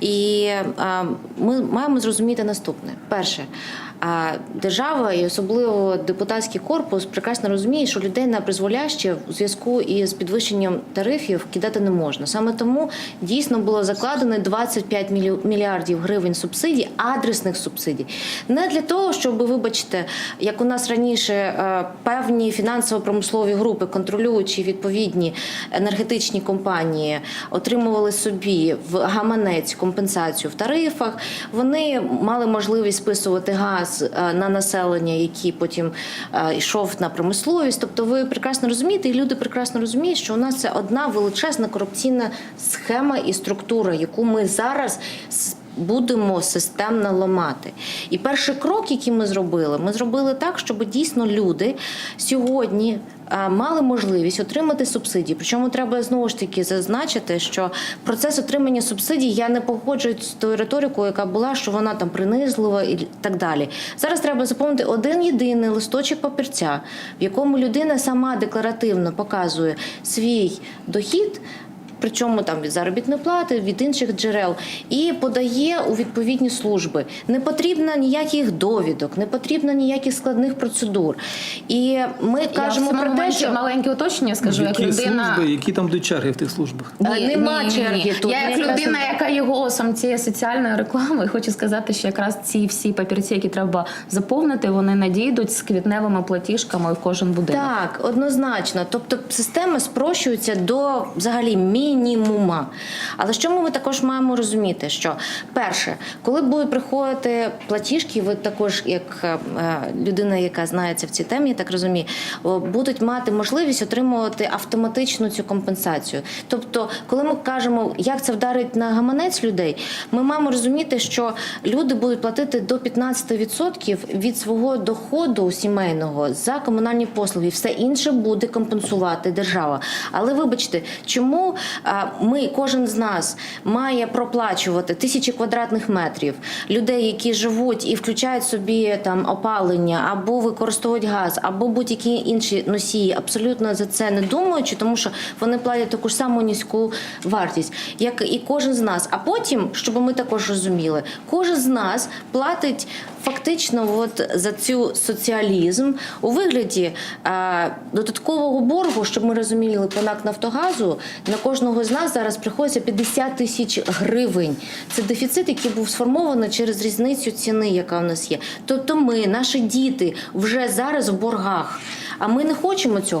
І ми маємо зрозуміти наступне: перше. Держава і особливо депутатський корпус прекрасно розуміє, що людей на призволяще у зв'язку із підвищенням тарифів кидати не можна. Саме тому дійсно було закладено 25 мілі- мільярдів гривень субсидій, адресних субсидій. Не для того, щоб, вибачте, як у нас раніше е, певні фінансово-промислові групи, контролюючі відповідні енергетичні компанії, отримували собі в гаманець компенсацію в тарифах. Вони мали можливість списувати газ е, на населення, який потім е, йшов на промисловість. Тобто, ви прекрасно розумієте, і люди прекрасно розуміють, що у нас це одна величезна корупційна схема і структура, яку ми зараз будемо системно ламати. І перший крок, який ми зробили, ми зробили так, щоб дійсно люди сьогодні е, мали можливість отримати субсидії. Причому треба знову ж таки зазначити, що процес отримання субсидій я не погоджуюсь з тою риторикою, яка була, що вона там принизлива і так далі. Зараз треба заповнити один єдиний листочок папірця, в якому людина сама декларативно показує свій дохід. Причому там від заробітної плати, від інших джерел, і подає у відповідні служби. Не потрібно ніяких довідок, не потрібно ніяких складних процедур. І ми кажемо про те, що маленьке уточнення скажу, як людина. служби, які там до черги в тих службах? Ні, нема черги тут. Я як якраз- людина, яка є голосом цієї соціальної реклами, хочу сказати, що якраз ці всі папірці, які треба заповнити, вони надійдуть з квітневими платіжками в кожен будинок. Так, однозначно. Тобто система спрощується до взагалі мінімума. Але що ми також маємо розуміти? Що перше, коли будуть приходити платіжки, ви також, як е, людина, яка знається в цій темі, я так розумію, будуть мати можливість отримувати автоматичну цю компенсацію. Тобто, коли ми кажемо, як це вдарить на гаманець людей, ми маємо розуміти, що люди будуть платити до 15% від свого доходу сімейного за комунальні послуги. Все інше буде компенсувати держава. Але вибачте, чому ми, кожен з нас, має проплачувати тисячі квадратних метрів людей, які живуть і включають собі там опалення, або використовують газ, або будь-які інші носії, абсолютно за це не думаючи, тому що вони платять таку ж саму низьку вартість, як і кожен з нас. А потім, щоб ми також розуміли, кожен з нас платить фактично от за цю соціалізм у вигляді е, додаткового боргу, щоб ми розуміли, по НАК Нафтогазу на кожного з нас зараз приходиться 50 тисяч гривень. Це дефіцит, який був сформований через різницю ціни, яка в нас є. Тобто, ми, наші діти, вже зараз в боргах. А ми не хочемо цього.